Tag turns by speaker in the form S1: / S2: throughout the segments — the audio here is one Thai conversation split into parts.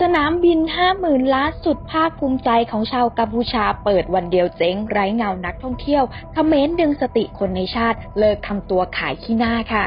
S1: สนามบิน 50,000 ล้านสุดภาคภูมิใจของชาวกัมพูชาเปิดวันเดียวเจ๊ง ไร้เงานักท่องเที่ยวเขมรดึงสติคนในชาติ เลิกทำตัวขายขี้หน้าค่ะ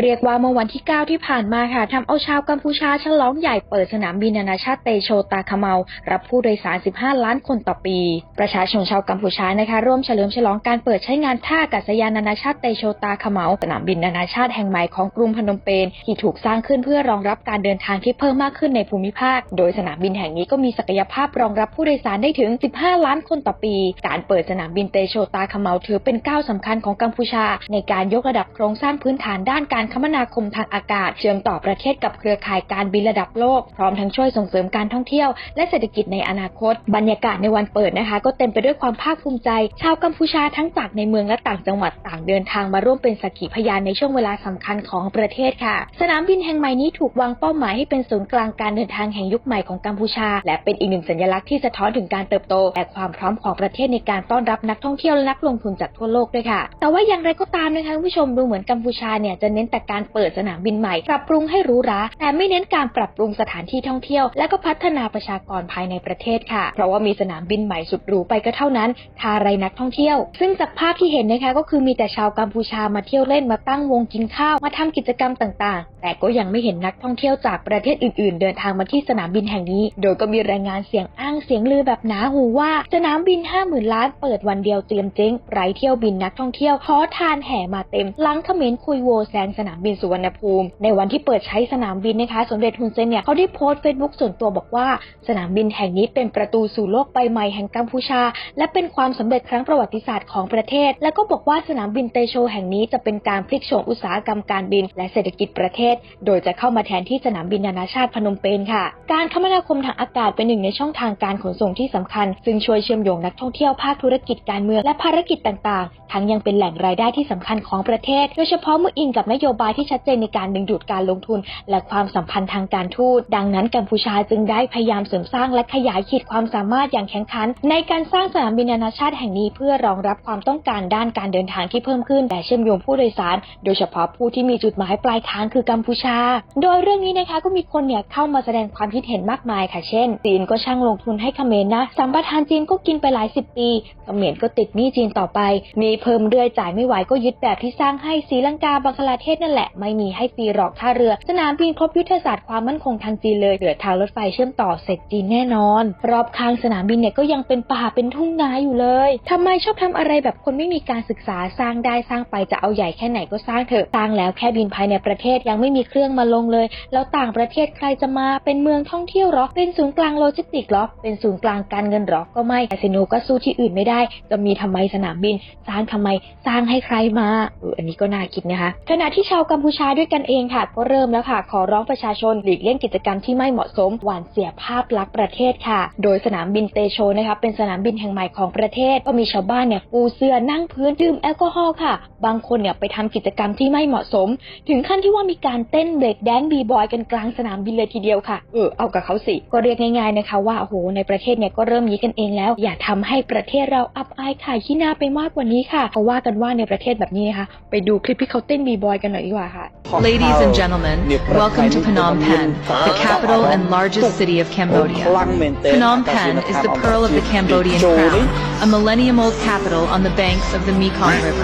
S1: เรียกว่าเมื่อวันที่ 9 ที่ผ่านมาค่ะทำเอาชาวกัมพูชาฉลองใหญ่เปิดสนามบินนานาชาติเตโชตาคาเมา รับผู้โดยสาร 15 ล้านคนต่อปี ประชาชนชาวกัมพูชานะคะร่วมเฉลิมฉลองการเปิดใช้งานท่าอากาศยานนานาชาติเตโชตาคาเมา สนามบินนานาชาติแห่งใหม่ของกรุงพนมเปญที่ถูกสร้างขึ้นเพื่อรองรับการเดินทางที่เพิ่มมากขึ้นในภูมิภาค โดยสนามบินแห่งนี้ก็มีศักยภาพรองรับผู้โดยสารได้ถึง 15 ล้านคนต่อปี การเปิดสนามบินเตโชตาคาเมาถือเป็นก้าวสำคัญของกัมพูชา ในการยกระดับโครงสร้างพื้นฐานด้านการคมนาคมทางอากาศ เชื่อมต่อประเทศกับเครือข่ายการบินระดับโลก พร้อมทั้งช่วยส่งเสริมการท่องเที่ยวและเศรษฐกิจในอนาคต บรรยากาศในวันเปิดนะคะ ก็เต็มไปด้วยความภาคภูมิใจ ชาวกัมพูชาทั้งจากในเมืองและต่างจังหวัดต่างเดินทางมาร่วมเป็นสักขีพยานในช่วงเวลาสำคัญของประเทศค่ะ สนามบินแห่งใหม่นี้ถูกวางเป้าหมายให้เป็นศูนย์กลางการเดินทางแห่งยุคใหม่ของกัมพูชา และเป็นอีกหนึ่งสัญลักษณ์ที่สะท้อนถึงการเติบโตและความพร้อมของประเทศในการต้อนรับนักท่องเที่ยวและนักลงทุนจากทั่วโลกด้วยค่ะ แต่ว่าอย่างไรก็ตามนะคะคุณผู้ชมดูเหมือนกัมพูชาเนี่ยจะเน้นแต่การเปิดสนามบินใหม่ ปรับปรุงให้หรู้ราแต่ไม่เน้นการปรับปรุงสถานที่ท่องเที่ยว และก็พัฒนาประชากรภายในประเทศค่ะ เพราะว่ามีสนามบินใหม่สุดหรูไปก็เท่านั้นทาไรนักท่องเที่ยว ซึ่งจากภาพที่เห็นนะคะก็คือมีแต่ชาวกัมพูชามาเที่ยวเล่นมาตั้งวงกินข้าวมาทำกิจกรรมต่างๆ แต่ก็ยังไม่เห็นนักท่องเที่ยวจากประเทศอื่น ๆ เดินทางมาที่สนามบินแห่งนี้ โดยก็มีรายงานเสียงอ้างเสียงลือแบบหนาหูว่า สนามบิน 50,000 ล้านเปิดวันเดียวเตรียมเจ๊งไร้เที่ยวบินนักท่องเที่ยวขอทานแห่มาเต็มหลังเขมรคุยโวแซงสนามนามบินสุวรรณภูมิ ในวันที่เปิดใช้สนามบินนะคะสมเด็จฮุนเซนเนี่ยเขาได้โพสต์เฟซบุ๊กส่วนตัวบอกว่า สนามบินแห่งนี้เป็นประตูสู่โลกใบใหม่แห่งกัมพูชา และเป็นความสำเร็จครั้งประวัติศาสตร์ของประเทศ และก็บอกว่าสนามบินเตโชแห่งนี้จะเป็นการพลิกโฉมอุตสาหกรรมการบิน และเศรษฐกิจประเทศ โดยจะเข้ามาแทนที่สนามบินนานาชาติพนมเปญค่ะ การคมนาคมทางอากาศเป็นหนึ่งในช่องทางการขนส่งที่สำคัญ ซึ่งช่วยเชื่อมโยงนักท่องเที่ยวภาคธุรกิจการเมืองและภารกิจต่างๆ ทั้งยังเป็นแหล่งรายได้ที่สำคัญของประเทศ โดยเฉพาะเมื่ออิงกับนโยโยบายที่ชัดเจนในการดึงดูดการลงทุน และความสัมพันธ์ทางการทูต ดังนั้นกัมพูชาจึงได้พยายามเสริมสร้างและขยายขีดความสามารถอย่างแข็งขัน ในการสร้างสนามบินนานาชาติแห่งนี้เพื่อรองรับความต้องการด้านการเดินทางที่เพิ่มขึ้นและเชื่อมโยงผู้โดยสาร โดยเฉพาะผู้ที่มีจุดหมายปลายทางคือกัมพูชา โดยเรื่องนี้นะคะก็มีคนเนี่ยเข้ามาแสดงความคิดเห็นมากมายค่ะ เช่น จีนก็ช่างลงทุนให้เขมรนะสัมปทานจีนก็กินไปหลายสิบปี เขมรก็ติดหนี้จีนต่อไป มีเพิ่มเรื่อยจ่ายไม่ไหวก็ยึดแบบที่สร้างให้ศรีลังกาบังคลาเทศนั่นแหละ ไม่มีให้ฟรีหรอกท่าเรือ สนามบินครบยุทธศาสตร์ความมั่นคงทางจีนเลยเหลือทางรถไฟเชื่อมต่อเสร็จจีนแน่นอน รอบข้างสนามบินเนี่ยก็ยังเป็นป่าเป็นทุ่งนาอยู่เลยทำไมชอบทำอะไรแบบคนไม่มีการศึกษาสร้างได้สร้างไปจะเอาใหญ่แค่ไหนก็สร้างเถอะสร้างแล้วแค่บินภายในประเทศยังไม่มีเครื่องมาลงเลย แล้วต่างประเทศใครจะมาเป็นเมืองท่องเที่ยวหรอเป็นศูนย์กลางโลจิสติกหรอเป็นศูนย์กลางการเงินหรอก็ไม่แต่ซิโนก็สู้ที่อื่นไม่ได้ จะมีทำไมสนามบิน สร้างทำไมสร้างให้ใครมาเอออันนี้ก็น่าคิดนะคะขณะที่ชาวกัมพูชาด้วยกันเองค่ะ ก็เริ่มแล้วค่ะ ขอร้องประชาชนหลีกเลี่ยงกิจกรรมที่ไม่เหมาะสมหวานเสียภาพลักษณ์ประเทศค่ะ โดยสนามบินเตโชนะคะเป็นสนามบินแห่งใหม่ของประเทศ ก็มีชาวบ้านเนี่ยปูเสื่อนั่งพื้นดื่มแอลกอฮอล์ค่ะ บางคนเนี่ยไปทำกิจกรรมที่ไม่เหมาะสม ถึงขั้นที่ว่ามีการเต้นเบรกแดนบีบอยกันกลางสนามบินเลยทีเดียวค่ะเออเอากับเขาสิก็เรียกง่ายๆนะคะ ว่าโอ้โหในประเทศเนี่ยก็เริ่มยี้กันเองแล้ว อย่าทำให้ประเทศเราอับอายขายขี้หน้าไปมากกว่านี้ค่ะเขาว่ากันว่าในประเทศแบบนี้นะคะไปดูคลิปที่เขาเต้นบีบอยกันหน่อย
S2: Ladies and gentlemen, welcome to Phnom Penh, the capital and largest city of Cambodia. Phnom Penh is the pearl of the Cambodian crown, a millennium-old capital on the banks of the Mekong River.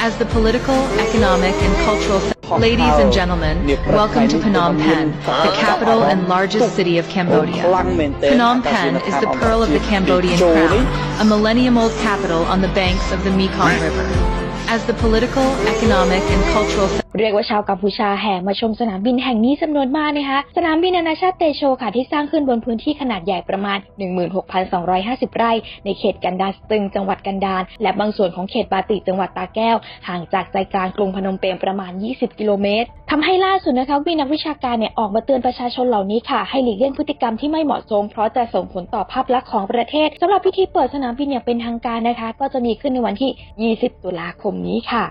S2: As the political, economic, and cultural... Ladies and gentlemen, welcome to Phnom Penh, the capital and largest city of Cambodia. Phnom Penh is the pearl of the Cambodian crown, a millennium-old capital on the banks of the Mekong River. As the political, economic, and cultural
S1: เรียกว่าชาวกัมพูชาแห่มาชมสนามบินแห่งนี้จำนวนมากนะคะ สนามบินนานาชาติเตโชค่ะที่สร้างขึ้นบนพื้นที่ขนาดใหญ่ประมาณ 16,250 ไร่ ในเขตกันดารสตึงจังหวัดกันดารและบางส่วนของเขตบาติจังหวัดตาแก้ว ห่างจากใจกลางกรุงพนมเปญประมาณ 20 กิโลเมตรทำให้ล่าสุดนะคะมีนักวิชาการเนี่ยออกมาเตือนประชาชนเหล่านี้ค่ะ ให้หลีกเลี่ยงพฤติกรรมที่ไม่เหมาะสม เพราะจะส่งผลต่อภาพลักษณ์ของประเทศสำหรับพิธีเปิดสนามบินอย่างเป็นทางการนะคะ ก็จะมีขึ้นในวันที่ 20 ตุลาคมนี้ค่ะ